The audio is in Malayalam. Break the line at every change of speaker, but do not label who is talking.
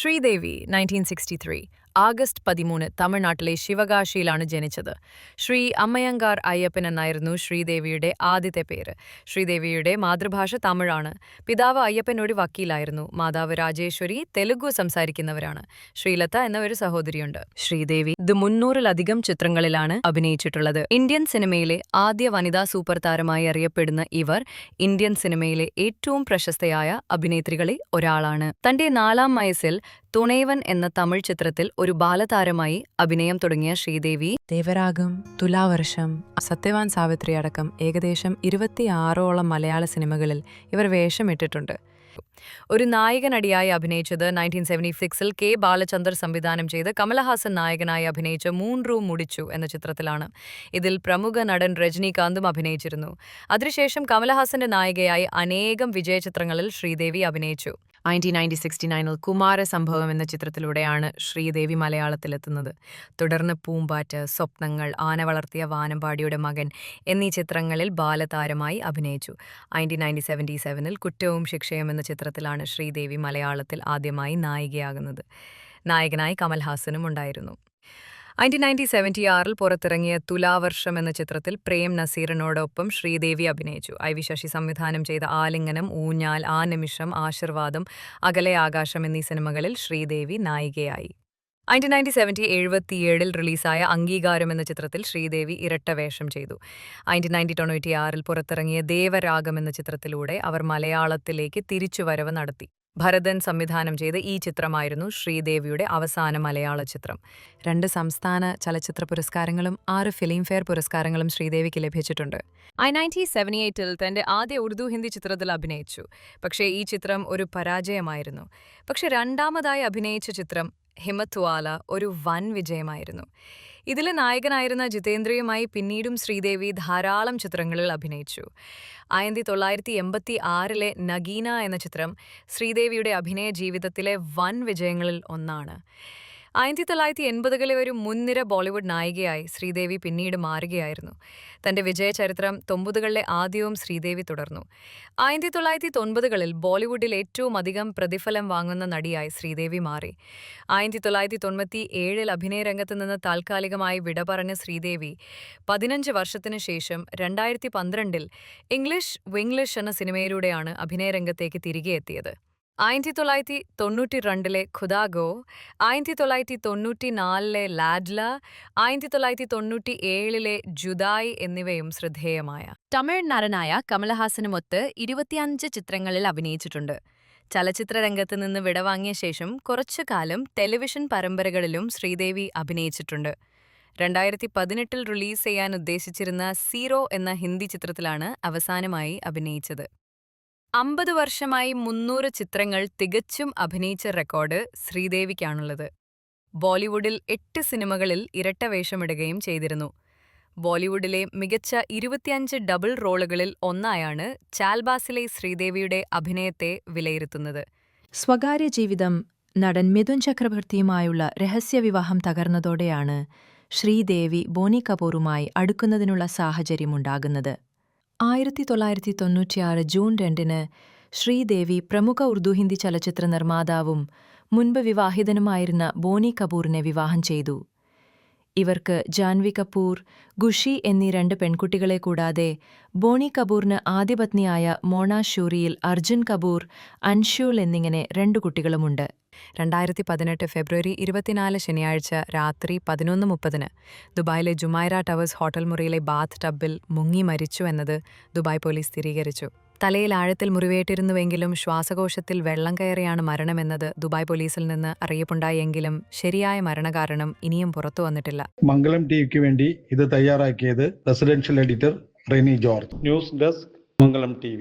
Sridevi, 1963, ആഗസ്റ്റ് പതിമൂന്ന് തമിഴ്നാട്ടിലെ ശിവകാശിയിലാണ് ജനിച്ചത്. ശ്രീ അമ്മയങ്കാർ അയ്യപ്പൻ എന്നായിരുന്നു ശ്രീദേവിയുടെ ആദ്യത്തെ പേര്. ശ്രീദേവിയുടെ മാതൃഭാഷ തമിഴാണ്. പിതാവ് അയ്യപ്പൻ ഒരു വക്കീലായിരുന്നു. മാതാവ് രാജേശ്വരി തെലുഗു സംസാരിക്കുന്നവരാണ്. ശ്രീലത എന്ന ഒരു സഹോദരിയുണ്ട്. ശ്രീദേവി ഇത് മുന്നൂറിലധികം ചിത്രങ്ങളിലാണ് അഭിനയിച്ചിട്ടുള്ളത്. ഇന്ത്യൻ സിനിമയിലെ ആദ്യ വനിതാ സൂപ്പർ താരമായി അറിയപ്പെടുന്ന ഇവർ ഇന്ത്യൻ സിനിമയിലെ ഏറ്റവും പ്രശസ്തയായ അഭിനേത്രികളിൽ ഒരാളാണ്. തന്റെ നാലാം വയസ്സിൽ തുണൈവൻ എന്ന തമിഴ് ചിത്രത്തിൽ ഒരു ബാലതാരമായി അഭിനയം തുടങ്ങിയ ശ്രീദേവി
ദേവരാഗം തുലാവർഷം സത്യവാൻ സാവിത്രി അടക്കം ഏകദേശം ഇരുപത്തിയാറോളം മലയാള സിനിമകളിൽ ഇവർ വേഷമിട്ടിട്ടുണ്ട്.
ഒരു നായകനടിയായി അഭിനയിച്ചത് നയന്റീൻ സെവന്റി സിക്സിൽ കെ ബാലചന്ദർ സംവിധാനം ചെയ്ത് കമലഹാസൻ നായകനായി അഭിനയിച്ച മൂൺ മുടിച്ചു എന്ന ചിത്രത്തിലാണ് ഇതിൽ പ്രമുഖ നടൻ രജനീകാന്തും അഭിനയിച്ചിരുന്നു. അതിനുശേഷം കമലഹാസന്റെ നായികയായി അനേകം വിജയചിത്രങ്ങളിൽ ശ്രീദേവി അഭിനയിച്ചു. നയന്റീൻ നയന്റി സിക്സ്റ്റി നയനിൽ കുമാരസംഭവം എന്ന ചിത്രത്തിലൂടെയാണ് ശ്രീദേവി മലയാളത്തിലെത്തുന്നത്. തുടർന്ന് പൂമ്പാറ്റ് സ്വപ്നങ്ങൾ ആന വളർത്തിയ വാനമ്പാടിയുടെ മകൻ എന്നീ ചിത്രങ്ങളിൽ ബാലതാരമായി അഭിനയിച്ചു. നയന്റീൻ നയന്റി സെവന്റി സെവനിൽ കുറ്റവും ശിക്ഷയും എന്ന ചിത്രത്തിലാണ് ശ്രീദേവി മലയാളത്തിൽ ആദ്യമായി നായികയാകുന്നത്. നായകനായി കമൽഹാസനും ഉണ്ടായിരുന്നു. നയന്റീൻ നയന്റി സെവന്റി ആറിൽ പുറത്തിറങ്ങിയ തുലാവർഷം എന്ന ചിത്രത്തിൽ പ്രേം നസീറിനോടൊപ്പം ശ്രീദേവി അഭിനയിച്ചു. ഐ വി ശശി സംവിധാനം ചെയ്ത ആലിംഗനം ഊഞ്ഞാൽ ആ നിമിഷം ആശീർവാദം അകലെ ആകാശം എന്നീ സിനിമകളിൽ ശ്രീദേവി നായികയായി. നയന്റീൻ നയന്റി സെവന്റി എഴുപത്തിയേഴിൽ റിലീസായ അംഗീകാരം എന്ന ചിത്രത്തിൽ ശ്രീദേവി ഇരട്ടവേഷം ചെയ്തു. നയന്റീൻ നയന്റി തൊണ്ണൂറ്റി ആറിൽ പുറത്തിറങ്ങിയ ദേവരാഗം എന്ന ചിത്രത്തിലൂടെ അവർ മലയാളത്തിലേക്ക് തിരിച്ചുവരവ് നടത്തി. ഭരതൻ സംവിധാനം ചെയ്ത ഈ ചിത്രമായിരുന്നു ശ്രീദേവിയുടെ അവസാന മലയാള ചിത്രം.
രണ്ട് സംസ്ഥാന ചലച്ചിത്ര പുരസ്കാരങ്ങളും ആറ് ഫിലിംഫെയർ പുരസ്കാരങ്ങളും ശ്രീദേവിക്ക് ലഭിച്ചിട്ടുണ്ട്.
ഐ നയന്റീൻ സെവന്റി എയ്റ്റിൽ തന്റെ ആദ്യ ഉറുദു ഹിന്ദി ചിത്രത്തിൽ അഭിനയിച്ചു. പക്ഷേ ഈ ചിത്രം ഒരു പരാജയമായിരുന്നു. പക്ഷേ രണ്ടാമതായി അഭിനയിച്ച ചിത്രം ഹിമത്വാല ഒരു വൻ വിജയമായിരുന്നു. ഇതിലെ നായകനായിരുന്ന ജിതേന്ദ്രയുമായി പിന്നീടും ശ്രീദേവി ധാരാളം ചിത്രങ്ങളിൽ അഭിനയിച്ചു. ആയിരത്തി തൊള്ളായിരത്തി എൺപത്തി ആറിലെ നഗീന എന്ന ചിത്രം ശ്രീദേവിയുടെ അഭിനയ ജീവിതത്തിലെ വൻ വിജയങ്ങളിൽ ഒന്നാണ്. ആയിരത്തി തൊള്ളായിരത്തി എൺപതുകളിലെ ഒരു മുൻനിര ബോളിവുഡ് നായികയായി ശ്രീദേവി പിന്നീട് മാറുകയായിരുന്നു. തന്റെ വിജയചരിത്രം തൊമ്പതുകളിലെ ആദ്യവും ശ്രീദേവി തുടർന്നു. ആയിരത്തി തൊള്ളായിരത്തി തൊൻപതുകളിൽ ബോളിവുഡിൽ ഏറ്റവും അധികം പ്രതിഫലം വാങ്ങുന്ന നടിയായി ശ്രീദേവി മാറി. ആയിരത്തി തൊള്ളായിരത്തി തൊണ്ണൂറ്റി ഏഴിൽ അഭിനയ രംഗത്ത് നിന്ന് താൽക്കാലികമായി വിട പറഞ്ഞ ശ്രീദേവി പതിനഞ്ച് വർഷത്തിനു ശേഷം രണ്ടായിരത്തി പന്ത്രണ്ടിൽ ഇംഗ്ലീഷ് വിംഗ്ലീഷ് എന്ന സിനിമയിലൂടെയാണ് അഭിനയ രംഗത്തേക്ക് തിരികെ എത്തിയത്. ആയിരത്തി തൊള്ളായിരത്തി തൊണ്ണൂറ്റി രണ്ടിലെ ഖുദാഗോ ആയിരത്തി തൊള്ളായിരത്തി തൊണ്ണൂറ്റി നാലിലെ ലാഡ്ല ആയിരത്തി തൊള്ളായിരത്തി തൊണ്ണൂറ്റി ഏഴിലെ ജുദായ് എന്നിവയും ശ്രദ്ധേയമായ. തമിഴ് നടനായ കമലഹാസനുമൊത്ത് ഇരുപത്തിയഞ്ച് ചിത്രങ്ങളിൽ അഭിനയിച്ചിട്ടുണ്ട്. ചലച്ചിത്ര രംഗത്ത് നിന്ന് വിടവാങ്ങിയ ശേഷം കുറച്ചു കാലം ടെലിവിഷൻ പരമ്പരകളിലും ശ്രീദേവി അഭിനയിച്ചിട്ടുണ്ട്. രണ്ടായിരത്തി പതിനെട്ടിൽ റിലീസ് ചെയ്യാൻ ഉദ്ദേശിച്ചിരുന്ന സീറോ എന്ന ഹിന്ദി ചിത്രത്തിലാണ് അവസാനമായി അഭിനയിച്ചത്. അമ്പത് വർഷമായി മുന്നൂറ് ചിത്രങ്ങൾ തികച്ചും അഭിനയിച്ച റെക്കോർഡ് ശ്രീദേവിക്കാണുള്ളത്. ബോളിവുഡിൽ എട്ട് സിനിമകളിൽ ഇരട്ട വേഷമിടുകയും ചെയ്തിരുന്നു. ബോളിവുഡിലെ മികച്ച ഇരുപത്തിയഞ്ച് ഡബിൾ റോളുകളിൽ ഒന്നായാണ് ചാൽബാസിലെ ശ്രീദേവിയുടെ അഭിനയത്തെ വിലയിരുത്തുന്നത്.
സ്വകാര്യ ജീവിതം നടൻ മിഥുൻ ചക്രവർത്തിയുമായുള്ള രഹസ്യവിവാഹം തകർന്നതോടെയാണ് ശ്രീദേവി ബോണി കപൂറുമായി അടുക്കുന്നതിനുള്ള സാഹചര്യമുണ്ടാകുന്നത്. ആയിരത്തി തൊള്ളായിരത്തി തൊണ്ണൂറ്റിയാറ് ജൂൺ രണ്ടിന് ശ്രീദേവി പ്രമുഖ ഉർദു ഹിന്ദി ചലച്ചിത്ര നിർമ്മാതാവും മുൻപ് വിവാഹിതനുമായിരുന്ന ബോണി കപൂറിനെ വിവാഹം ചെയ്തു. ഇവർക്ക് ജാൻവി കപൂർ ഗുഷി എന്നീ രണ്ട് പെൺകുട്ടികളെ കൂടാതെ ബോണി കപൂറിന് ആദ്യപത്നിയായ മോണ ഷൂറിയിൽ അർജുൻ കപൂർ അൻഷൂൾ എന്നിങ്ങനെ രണ്ടു കുട്ടികളുമുണ്ട്.
രണ്ടായിരത്തി പതിനെട്ട് ഫെബ്രുവരി ഇരുപത്തിനാല് ശനിയാഴ്ച രാത്രി പതിനൊന്ന് മുപ്പതിന് ദുബായിലെ ജുമൈറ ടവേഴ്സ് ഹോട്ടൽ മുറിയിലെ ബാത്ത് ടബിൽ മുങ്ങി മരിച്ചു എന്നത് ദുബായ് പോലീസ് സ്ഥിരീകരിച്ചു. തലയിൽ ആഴത്തിൽ മുറിവേറ്റിരുന്നുവെങ്കിലും ശ്വാസകോശത്തിൽ വെള്ളം കയറിയാണ് മരണമെന്നത് ദുബായ് പോലീസിൽ നിന്ന് അറിയിപ്പുണ്ടായെങ്കിലും ശരിയായ മരണകാരണം ഇനിയും പുറത്തു വന്നിട്ടില്ല.
മംഗളം ടിവിക്ക് വേണ്ടി ഇത് തയ്യാറാക്കിയത് residential editor Reni George. News desk Mangalam T